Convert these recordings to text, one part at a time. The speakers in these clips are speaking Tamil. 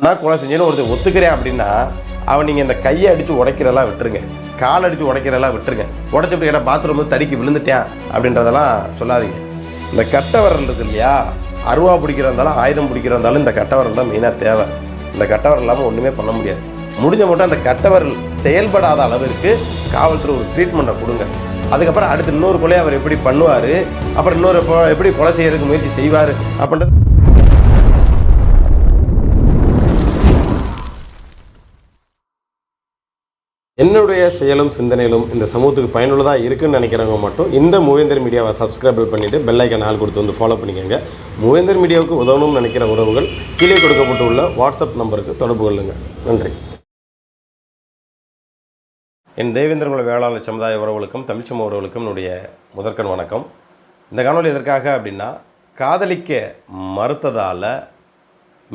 நான் கொலை செஞ்சேன்னு ஒருத்தர் ஒத்துக்கிறேன் அப்படின்னா அவன் நீங்கள் இந்த கையை அடித்து உடைக்கிறதெல்லாம் விட்டுருங்க. கால் அடித்து உடைக்கிறதெல்லாம் விட்டுருங்க. உடச்சிட்டு கேட்டால் பாத்ரூம் வந்து தடிக்கி விழுந்துட்டேன் அப்படின்றதெல்லாம் சொல்லாதீங்க. இந்த கட்டை விரல் இருக்கு இல்லையா? அருவா பிடிக்கிறா இருந்தாலும் ஆயுதம் பிடிக்கிறதா இருந்தாலும் இந்த கட்டவரல் தான் மெயினாக தேவை. இந்த கட்டை இல்லாமல் ஒன்றுமே பண்ண முடியாது. முடிஞ்ச மட்டும் அந்த கட்டவரல் செயல்படாத அளவிற்கு காவல்துறை ஒரு ட்ரீட்மெண்ட்டை கொடுங்க. அதுக்கப்புறம் அடுத்து இன்னொரு கொலை அவர் எப்படி பண்ணுவார்? அப்புறம் இன்னொரு எப்படி கொலை செய்யறதுக்கு முயற்சி செய்வார்? அப்படின்றது என்னுடைய செயலும் சிந்தனையிலும் இந்த சமூகத்துக்கு பயனுள்ளதாக இருக்குன்னு நினைக்கிறவங்க மட்டும் இந்த மூவேந்தர் மீடியாவை சப்ஸ்கிரைபிள் பண்ணிவிட்டு பெல்லைக்கன் ஆள் கொடுத்து வந்து ஃபாலோ பண்ணிக்கோங்க. மூவேந்தர் மீடியாவுக்கு உதவணும்னு நினைக்கிற உறவுகள் கீழே கொடுக்கப்பட்டுள்ள வாட்ஸ்அப் நம்பருக்கு தொடர்பு கொள்ளுங்கள் நன்றி. என் தேவேந்திரகுல வேளாளர் சமுதாய உறவுகளுக்கும் தமிழ்ச்சம உறவுகளுக்கும் என்னுடைய முதற்கண் வணக்கம். இந்த காணொலி எதற்காக அப்படின்னா காதலிக்க மறுத்ததால்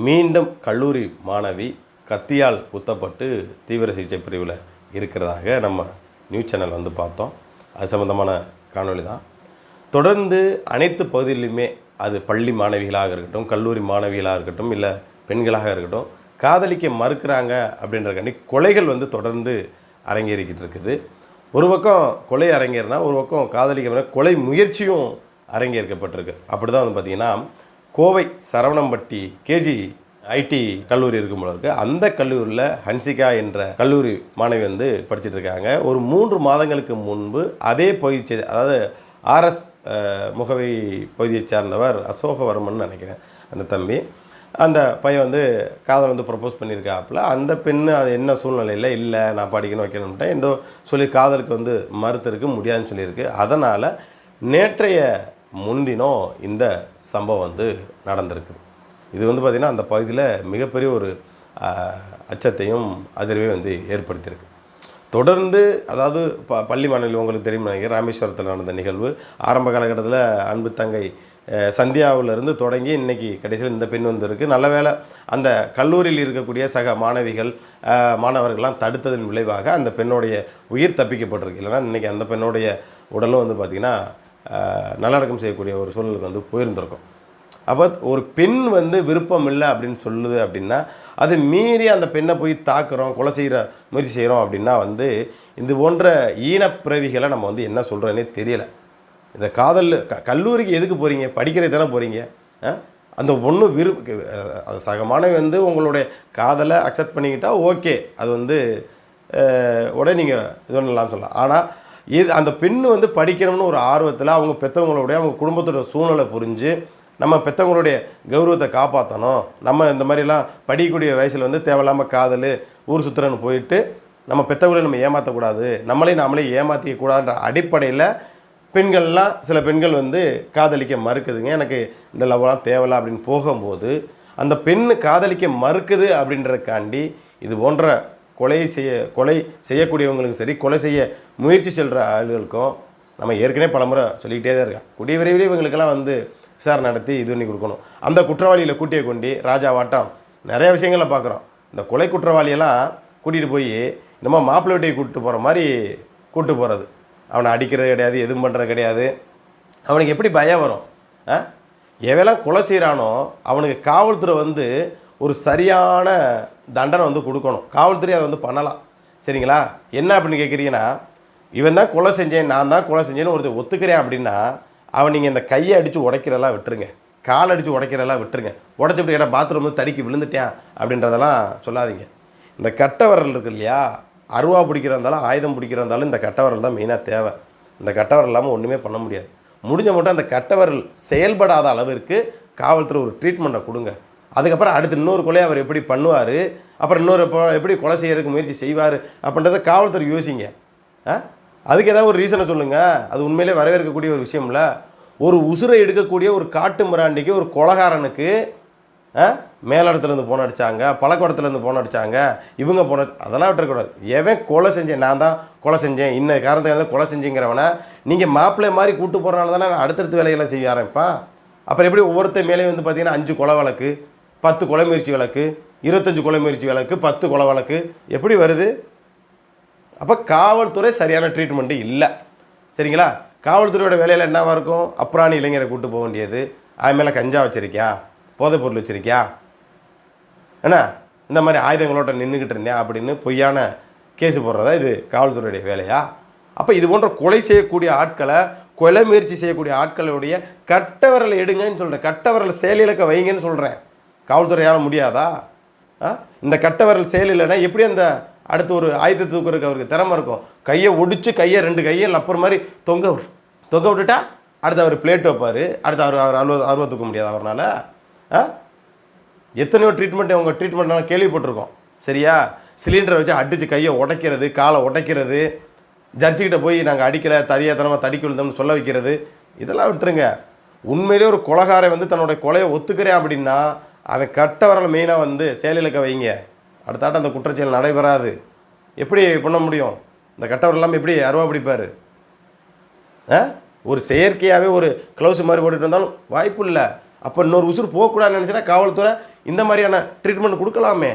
மீண்டும் கல்லூரி மாணவி கத்தியால் குத்தப்பட்டு தீவிர சிகிச்சை பிரிவில் இருக்கிறதாக நம்ம நியூஸ் சேனல் வந்து பார்த்தோம். அது சம்மந்தமான காணொளி தான். தொடர்ந்து அனைத்து பகுதியிலுமே அது பள்ளி மாணவிகளாக இருக்கட்டும் கல்லூரி மாணவிகளாக இருக்கட்டும் இல்லை பெண்களாக இருக்கட்டும் காதலிக்க மறுக்கிறாங்க அப்படின்றக்காண்டி கொலைகள் வந்து தொடர்ந்து அரங்கேறிக்கிட்டு இருக்குது. ஒரு பக்கம் கொலை அரங்கேறினா ஒரு பக்கம் காதலிக்க கொலை முயற்சியும் அரங்கேற்கப்பட்டிருக்கு. அப்படி தான் வந்து பார்த்திங்கன்னா கோவை சரவணம்பட்டி கேஜி ஐடி கல்லூரி இருக்கும் போல இருக்கு. அந்த கல்லூரியில் ஹன்சிகா என்ற கல்லூரி மாணவி வந்து படிச்சுட்டு இருக்காங்க ஒரு மூன்று மாதங்களுக்கு முன்பு அதே பகுதியை சே- அதாவது ஆர்எஸ் முகவை பகுதியைச் சேர்ந்தவர் அசோகவர்மன் நினைக்கிறேன் அந்த தம்பி. அந்த பையன் வந்து காதல் வந்து ப்ரப்போஸ் பண்ணியிருக்காப்புல. அந்த பெண்ணு அது என்ன சூழ்நிலையில் இல்லை நான் படிக்கணும் வைக்கணும்ட்டேன் எந்தோ சொல்லி காதலுக்கு வந்து மறுத்திருக்கு முடியாதுன்னு சொல்லியிருக்கு. அதனால் நேற்றைய முன்தினம் இந்த சம்பவம் வந்து நடந்திருக்குது இது வந்து பார்த்திங்கன்னா அந்த பகுதியில் மிகப்பெரிய ஒரு அச்சத்தையும் அதிர்வையும் வந்து ஏற்படுத்தியிருக்கு. தொடர்ந்து அதாவது ப பள்ளி மாணவி உங்களுக்கு தெரியும் நினைக்கிறேன் ராமேஸ்வரத்தில் நடந்த நிகழ்வு ஆரம்ப காலகட்டத்தில் அன்பு தங்கை சந்தியாவிலிருந்து தொடங்கி இன்னைக்கு கடைசியில் இந்த பெண் வந்திருக்கு. நல்ல வேளை அந்த கல்லூரியில் இருக்கக்கூடிய சக மாணவிகள் மாணவர்கள்லாம் தடுத்ததன் விளைவாக அந்த பெண்ணுடைய உயிர் தப்பிக்கப்பட்டிருக்கு. இல்லைன்னா இன்றைக்கி அந்த பெண்ணுடைய உடலும் வந்து பார்த்திங்கன்னா நல்லடக்கம் செய்யக்கூடிய ஒரு சூழலுக்கு வந்து போயிருந்திருக்கும். அப்போ ஒரு பெண் வந்து விருப்பம் இல்லை அப்படின்னு சொல்லுது அப்படின்னா அது மீறி அந்த பெண்ணை போய் தாக்குறோம் கொலை செய்கிற முயற்சி செய்கிறோம் அப்படின்னா வந்து இது போன்ற ஈனப்பிறவிகளை நம்ம வந்து என்ன சொல்கிறோன்னே தெரியலை. இந்த காதல் க கல்லூரிக்கு எதுக்கு போகிறீங்க படிக்கிறது தானே போகிறீங்க அந்த ஒன்று விரு அது சக மாணவி வந்து உங்களுடைய காதலை அக்செப்ட் பண்ணிக்கிட்டால் ஓகே. அது வந்து உடனே நீங்கள் இது பண்ணலாம் சொல்லலாம். ஆனால் இது அந்த பெண்ணு வந்து படிக்கணும்னு ஒரு ஆர்வத்தில் அவங்க பெற்றவங்களுடைய அவங்க குடும்பத்தோட சூழ்நிலை புரிஞ்சு நம்ம பெற்றவங்களுடைய கௌரவத்தை காப்பாற்றணும் நம்ம இந்த மாதிரிலாம் படிக்கக்கூடிய வயசில் வந்து தேவையில்லாமல் காதல் ஊர் சுற்றுறன்னு போயிட்டு நம்ம பெற்றவங்களை நம்ம ஏமாற்றக்கூடாது நம்மளே நாமளே ஏமாற்றிக்க கூடாதுன்ற அடிப்படையில் பெண்கள்லாம் சில பெண்கள் வந்து காதலிக்க மறுக்குதுங்க. எனக்கு இந்த லவ்லாம் தேவையில்ல அப்படின்னு போகும்போது அந்த பெண்ணு காதலிக்க மறுக்குது அப்படின்றதுக்காண்டி இது போன்ற கொலை செய்ய கொலை செய்யக்கூடியவங்களுக்கும் சரி கொலை செய்ய முயற்சி செல்கிற ஆளுகளுக்கும் நம்ம ஏற்கனவே பலமுறை சொல்லிக்கிட்டே தான் இருக்கோம். கூடிய விரைவில் இவங்களுக்கெல்லாம் வந்து விசாரணை நடத்தி இது பண்ணி கொடுக்கணும். அந்த குற்றவாளிகளை கூட்டிய கொண்டு ராஜாவாட்டம் நிறைய விஷயங்களை பார்க்குறோம். இந்த கொலை குற்றவாளியெல்லாம் கூட்டிகிட்டு போய் நம்ம மாப்பிள்ளை வீட்டையை கூப்பிட்டு போகிற மாதிரி கூப்பிட்டு போகிறது அவனை அடிக்கிறது கிடையாது எதுவும் பண்ணுறது கிடையாது. அவனுக்கு எப்படி பயம் வரும்? ஆ? எவெல்லாம் கொலை செய்கிறானோ அவனுக்கு காவல்துறை வந்து ஒரு சரியான தண்டனை வந்து கொடுக்கணும். காவல்துறை அதை வந்து பண்ணலாம். சரிங்களா? என்ன அப்படின்னு கேட்குறீங்கன்னா இவன் தான் கொலை செஞ்சேன் நான் தான் கொலை செஞ்சேன்னு ஒருத்தர் ஒத்துக்கிறேன் அப்படின்னா அவன் நீங்கள் இந்த கையை அடித்து உடைக்கிறதெல்லாம் விட்டுருங்க. கால் அடித்து உடைக்கிறதெல்லாம் விட்டுருங்க. உடச்சிட்டு கேட்டால் பாத்ரூம் வந்து தடிக்கி விழுந்துட்டேன் அப்படின்றதெல்லாம் சொல்லாதீங்க. இந்த கட்டவரல் இருக்கு இல்லையா? அருவா பிடிக்கிறா இருந்தாலும் ஆயுதம் பிடிக்கிறாந்தாலும் இந்த கட்டவரல் தான் மெயினாக தேவை. இந்த கட்டவரல் இல்லாமல் ஒன்றுமே பண்ண முடியாது. முடிஞ்ச மட்டும் அந்த கட்டவரல் செயல்படாத அளவிற்கு காவல்துறை ஒரு ட்ரீட்மெண்ட்டை கொடுங்க. அதுக்கப்புறம் அடுத்து இன்னொரு கொலை அவர் எப்படி பண்ணுவார்? அப்புறம் இன்னொரு எப்படி கொலை செய்யறதுக்கு முயற்சி செய்வார்? அப்படின்றத காவல்துறை யோசிங்க. ஆ? அதுக்கு ஏதாவது ஒரு ரீசனை சொல்லுங்கள் அது உண்மையிலே வரவேற்கக்கூடிய ஒரு விஷயம்ல. ஒரு உசுரை எடுக்கக்கூடிய ஒரு காட்டு மிராண்டிக்கு ஒரு கொலகாரனுக்கு மேலிடத்துலேருந்து போன அடித்தாங்க பழக்கோடத்துலேருந்து போன அடித்தாங்க இவங்க போன அதெல்லாம் விட்டுறக்கூடாது. எவன் கொலை செஞ்சேன்? நான் தான் கொலை செஞ்சேன். இன்ன காரணத்துக்கு கொலை செஞ்சேங்கிறவனை நீங்கள் மாப்பிள்ளை மாதிரி கூட்டு போகிறனால தானே அடுத்தடுத்த அடுத்தடுத்து வேலையெல்லாம் செய்ய ஆரம்பிப்பான்? அப்புறம் எப்படி ஒவ்வொருத்தர் மேலேயும் வந்து பார்த்தீங்கன்னா அஞ்சு கொலை வழக்கு பத்து கொலை முயற்சி வழக்கு இருபத்தஞ்சு கொலை முயற்சி வழக்கு பத்து கொலை வழக்கு எப்படி வருது? அப்போ காவல்துறை சரியான ட்ரீட்மெண்ட்டு இல்லை. சரிங்களா? காவல்துறையோட வேலையில் என்னவாக இருக்கும்? அப்புறாணி இளைஞரை கூட்டு போக வேண்டியது. அவன் மேலே கஞ்சா வச்சுருக்கியா? போதைப் பொருள் வச்சுருக்கியா? என்ன? இந்த மாதிரி ஆயுதங்களோட நின்றுக்கிட்டு இருந்தேன் அப்படின்னு பொய்யான கேஸ் போடுறதா இது காவல்துறையுடைய வேலையா? அப்போ இது போன்ற கொலை செய்யக்கூடிய ஆட்களை கொலை முயற்சி செய்யக்கூடிய ஆட்களுடைய கட்டவரலை எடுங்கன்னு சொல்கிறேன் கட்டவரலை செயலிழக்க வைங்கன்னு சொல்கிறேன் காவல்துறையால் முடியாதா? ஆ? இந்த கட்டவரல் செயலில்லைன்னா எப்படி அந்த அடுத்து ஒரு ஆயுதத்தை தூக்குறதுக்கு அவருக்கு திறமை இருக்கும்? கையை ஒடிச்சு கையை ரெண்டு கையை அப்புறம் மாதிரி தொங்க தொகை விட்டுட்டா அடுத்து அவர் பிளேட் வைப்பார். அடுத்து அவர் அவர் அருவ அருவ தூக்க முடியாது அவரால் ஆ? எத்தனையோ ட்ரீட்மெண்ட் அவங்க ட்ரீட்மெண்ட்னால கேள்விப்பட்டிருக்கோம். சரியா? சிலிண்டரை வச்சு அடித்து கையை உடைக்கிறது காலை உடைக்கிறது ஜட்ஜிக்கிட்ட போய் நாங்கள் அடிக்கல தடியாத்தனமாக தடிக்க விழுந்தோம்னு சொல்ல வைக்கிறது இதெல்லாம் விட்டுருங்க. உண்மையிலே ஒரு கொலகாரை வந்து தன்னுடைய கொலையை ஒத்துக்கிறேன் அப்படின்னா அவன் கட்ட வரல மெயினாக வந்து செயலிழக்க வைங்க. அடுத்தாட்டம் அந்த குற்றச்செயல் நடைபெறாது. எப்படி பண்ண முடியும்? இந்த கட்டவர் இல்லாமல் எப்படி அருவா பிடிப்பார்? ஒரு செயற்கையாகவே ஒரு க்ளவுஸ் மாதிரி போட்டுட்டு இருந்தாலும் வாய்ப்பு இல்லை. அப்போ இன்னொரு உசுறு போகக்கூடாதுன்னு நினச்சினா காவல்துறை இந்த மாதிரியான ட்ரீட்மெண்ட் கொடுக்கலாமே.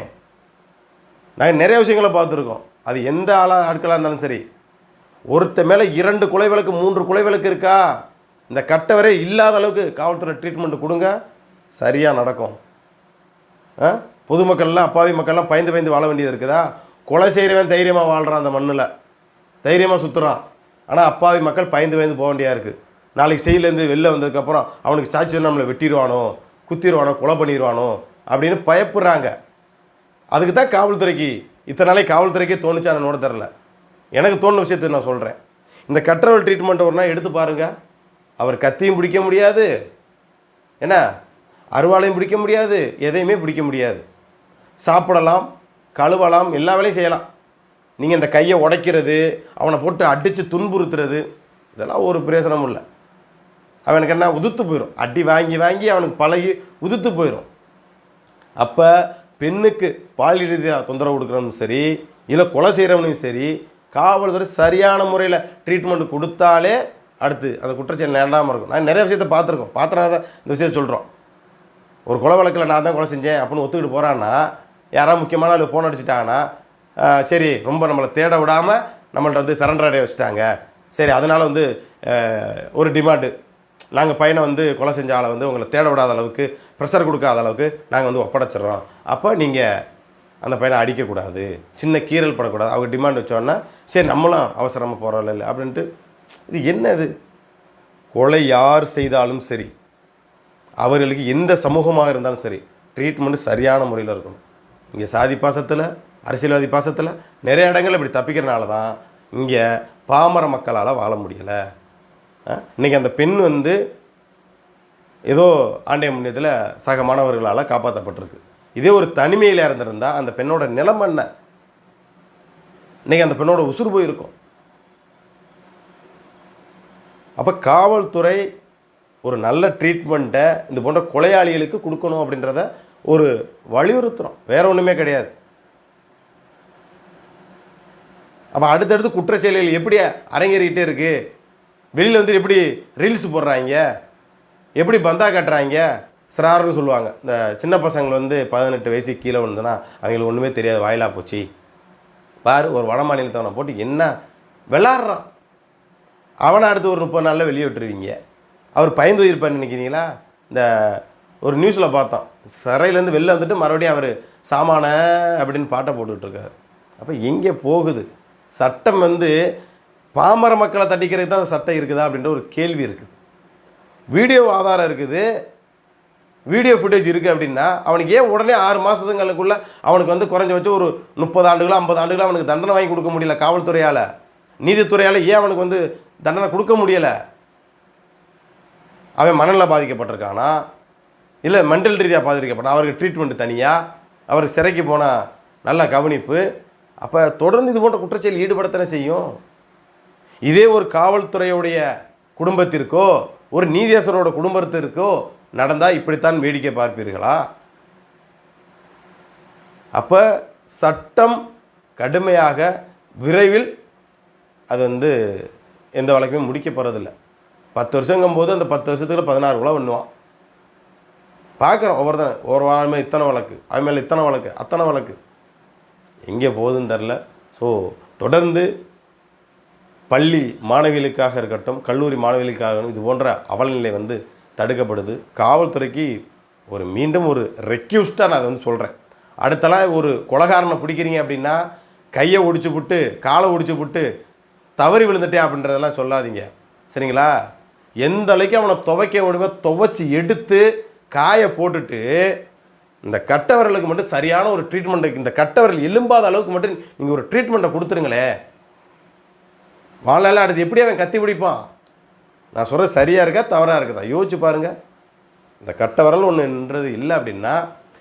நாங்கள் நிறைய விஷயங்களை பார்த்துருக்கோம். அது எந்த ஆளா ஆட்களாக இருந்தாலும் சரி. ஒருத்த மேலே இரண்டு கொலை விளக்கு மூன்று கொலை விளக்கு இருக்கா? இந்த கட்டவரே இல்லாத அளவுக்கு காவல்துறை ட்ரீட்மெண்ட் கொடுங்க. சரியாக நடக்கும். ஆ? பொதுமக்கள்லாம் அப்பாவி மக்கள்லாம் பயந்து பயந்து வாழ வேண்டியது இருக்குதா? கொலை செய்கிறவன் தைரியமாக வாழ்கிறான் அந்த மண்ணில். தைரியமாக சுற்றுறான் ஆனால் அப்பாவி மக்கள் பயந்து பயந்து போக வேண்டியா இருக்குது நாளைக்கு செயலேருந்து வெளில வந்ததுக்கப்புறம் அவனுக்கு சாட்சி வந்து நம்மளை வெட்டிடுவானோ குத்திடுவானோ கொலை பண்ணிடுவானோ அப்படின்னு பயப்படுறாங்க. அதுக்கு தான் காவல்துறைக்கு இத்தனை நாளைக்கு காவல்துறைக்கே தோணுச்சு அதை நோட தரல எனக்கு தோணுன விஷயத்தை நான் சொல்கிறேன் இந்த கற்றவல் ட்ரீட்மெண்ட் ஒரு நாள் எடுத்து பாருங்க. அவர் கத்தியும் பிடிக்க முடியாது. என்ன? அருவாளையும் பிடிக்க முடியாது. எதையுமே பிடிக்க முடியாது. சாப்பிடலாம் கழுவலாம் எல்லா வேலையும் செய்யலாம். நீங்கள் இந்த கையை உடைக்கிறது அவனை போட்டு அடித்து துன்புறுத்துறது இதெல்லாம் ஒரு பிரயோசனமும் இல்லை. அவனுக்கு என்ன? உதுத்து போயிடும் அடி வாங்கி வாங்கி அவனுக்கு பழகி உதுத்து போயிடும் அப்போ பெண்ணுக்கு பாலியல் ரீதியாக தொந்தரவு கொடுக்குறவனும் சரி இல்லை கொலை செய்கிறவனும் சரி காவல்துறை சரியான முறையில் ட்ரீட்மெண்ட் கொடுத்தாலே அடுத்து அந்த குற்றச்செயல் நேரிடாமல் இருக்கும். நான் நிறைய விஷயத்தை பார்த்துருக்கோம். பார்த்தனால தான் இந்த விஷயத்தை சொல்கிறோம் ஒரு கொலை வழக்கில் நான் தான் கொலை செஞ்சேன் அப்படின்னு ஒத்துக்கிட்டு போகிறான்னா யாராவது முக்கியமான ஃபோன் அடிச்சிட்டாங்கன்னா சரி ரொம்ப நம்மளை தேட விடாமல் நம்மள்ட்ட வந்து சரண்டர் அடைய வச்சுட்டாங்க. சரி அதனால் வந்து ஒரு டிமாண்டு நாங்கள் பையனை வந்து கொலை செஞ்ச ஆளை வந்து உங்களை தேட விடாத அளவுக்கு ப்ரெஷர் கொடுக்காத அளவுக்கு நாங்கள் வந்து ஒப்படைச்சிடுறோம். அப்போ நீங்கள் அந்த பையனை அடிக்கக்கூடாது. சின்ன கீறல் படக்கூடாது. அவங்க டிமாண்ட் வச்சோன்னா சரி நம்மளும் அவசரமாக போகிறோம் இல்லை அப்படின்ட்டு. இது என்ன இது? கொலை யார் செய்தாலும் சரி அவர்களுக்கு எந்த சமூகமாக இருந்தாலும் சரி ட்ரீட்மெண்ட் சரியான முறையில் இருக்கணும். இங்கே சாதி பாசத்தில் அரசியல்வாதி பாசத்தில் நிறைய இடங்கள் இப்படி தப்பிக்கிறனால தான் இங்கே பாமர மக்களால் வாழ முடியலை. இன்றைக்கி அந்த பெண் வந்து ஏதோ ஆண்டைய முன்னியத்தில் சக மாணவர்களால் காப்பாற்றப்பட்டிருக்கு இதே ஒரு தனிமையில் இறந்துருந்தால் அந்த பெண்ணோட நிலம் என்ன? இன்றைக்கி அந்த பெண்ணோட உசுறு போயிருக்கும். அப்போ காவல்துறை ஒரு நல்ல ட்ரீட்மெண்ட்டை இது போன்ற கொலையாளிகளுக்கு கொடுக்கணும் அப்படின்றத ஒரு வலியுறுத்துகிறோம் வேறு ஒன்றுமே கிடையாது. அப்போ அடுத்தடுத்து குற்றச்செயல்கள் எப்படி அரங்கேறிக்கிட்டே இருக்குது வெளியில் வந்து எப்படி ரீல்ஸ் போடுறாங்க? எப்படி பந்தா கட்டுறாங்க? சிறாருன்னு சொல்லுவாங்க. இந்த சின்ன பசங்களை வந்து பதினெட்டு வயசு கீழே வந்துன்னா அவங்களுக்கு ஒன்றுமே தெரியாது வாயிலா போச்சு. பாரு ஒரு வட மாநிலத்தவனை போட்டு என்ன விளாட்றான். அவனை அடுத்து ஒரு முப்பது நாளில் வெளியே விட்டுருவீங்க. அவர் பயந்து போயிருப்பார்னு நினைக்கிறீங்களா? இந்த ஒரு நியூஸில் பார்த்தோம். சிறையிலேருந்து வெளில வந்துட்டு மறுபடியும் அவர் சாமான அப்படின்னு பாட்டை போட்டுக்கிட்டு இருக்காரு. அப்போ எங்கே போகுது? சட்டம் வந்து பாமர மக்களை தண்டிக்கிறதுக்கு தான் அந்த சட்டம் இருக்குதா அப்படின்ற ஒரு கேள்வி இருக்குது. வீடியோ ஆதாரம் இருக்குது. வீடியோ ஃபுட்டேஜ் இருக்குது அப்படின்னா அவனுக்கு ஏன் உடனே ஆறு மாதத்துங்களுக்குள்ள அவனுக்கு வந்து குறைஞ்சபட்சம் ஒரு முப்பது ஆண்டுகளோ ஐம்பது ஆண்டுகளோ அவனுக்கு தண்டனை வாங்கி கொடுக்க முடியல காவல்துறையால்? நீதித்துறையால் ஏன் அவனுக்கு வந்து தண்டனை கொடுக்க முடியலை? அவன் மனநல பாதிக்கப்பட்டிருக்கானா? இல்லை மென்டல் ரீதியாக பாதிக்கப்பட்டான் அவருக்கு ட்ரீட்மெண்ட் தனியாக அவருக்கு சிறைக்கு போனால் நல்ல கவனிப்பு. அப்போ தொடர்ந்து இது போன்ற குற்றச்செயல் ஈடுபடத்தானே செய்யும்? இதே ஒரு காவல்துறையுடைய குடும்பத்திற்கோ ஒரு நீதியரசரோட குடும்பத்திற்கோ நடந்தால் இப்படித்தான் வேடிக்கை பார்ப்பீர்களா? அப்போ சட்டம் கடுமையாக விரைவில் அது வந்து எந்த வழக்குமே முடிக்க போகிறதில்ல பத்து வருஷங்கும் போது அந்த பத்து வருஷத்துக்குள்ள பதினாறு கூட பண்ணுவான் பார்க்குறோம் ஒவ்வொருத்தனை ஒரு வாரமே இத்தனை வழக்கு அவன் மேலே இத்தனை வழக்கு அத்தனை வழக்கு. எங்கே போகுதுன்னு தெரில. ஸோ தொடர்ந்து பள்ளி மாணவிகளுக்காக இருக்கட்டும் கல்லூரி மாணவிகளுக்காக இது போன்ற அவலநிலை வந்து தடுக்கப்படுது. காவல்துறைக்கு ஒரு மீண்டும் ஒரு ரெக்யூஸ்டாக நான் அதை வந்து சொல்கிறேன் அடுத்தலாம் ஒரு கொலகாரனை பிடிக்கிறீங்க அப்படின்னா கையை ஒடிச்சு புட்டு காலை ஒடிச்சு புட்டு தவறி விழுந்துட்டேன் அப்படின்றதெல்லாம் சொல்லாதீங்க. சரிங்களா? எந்த அளவுக்கு அவனை துவைக்க முடியுமோ துவைச்சி எடுத்து காயை போட்டுட்டு இந்த கட்டவரலுக்கு மட்டும் சரியான ஒரு ட்ரீட்மெண்ட்டு இந்த கட்டவரல் எலும்பாத அளவுக்கு மட்டும் நீங்கள் ஒரு ட்ரீட்மெண்ட்டை கொடுத்துருங்களே. வாழ்நாள் அடுத்து எப்படி அவன் கத்தி பிடிப்பான். நான் சொல்கிறது சரியாக இருக்கா தவறாக இருக்குதா? யோசிச்சு பாருங்கள் இந்த கட்டவரல் ஒன்றுன்றது இல்லை அப்படின்னா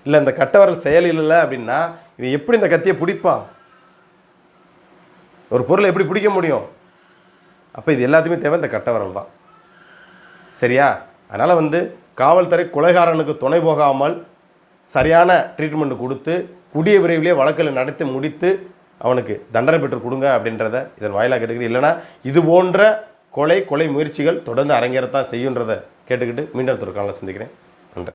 இல்லை இந்த கட்டவரல் செயல் இல்லை அப்படின்னா இவன் எப்படி இந்த கத்தியை பிடிப்பான்? ஒரு பொருளை எப்படி பிடிக்க முடியும்? அப்போ இது எல்லாத்தையுமே தேவை இந்த கட்டவரல் தான். சரியா? அதனால் வந்து காவல்துறை கொலைகாரனுக்கு துணை போகாமல் சரியான ட்ரீட்மெண்ட் கொடுத்து கூடிய விரைவிலே வழக்கில் நடத்தி முடித்து அவனுக்கு தண்டனை பெற்று கொடுங்க அப்படின்றத இதன் வாயிலாக கேட்டுக்கிட்டு இல்லைன்னா இது போன்ற கொலை கொலை முயற்சிகள் தொடர்ந்து அரங்கேறத்தான் செய்யுன்றதை கேட்டுக்கிட்டு மீண்டும் ஒரு சந்திக்கிறேன்.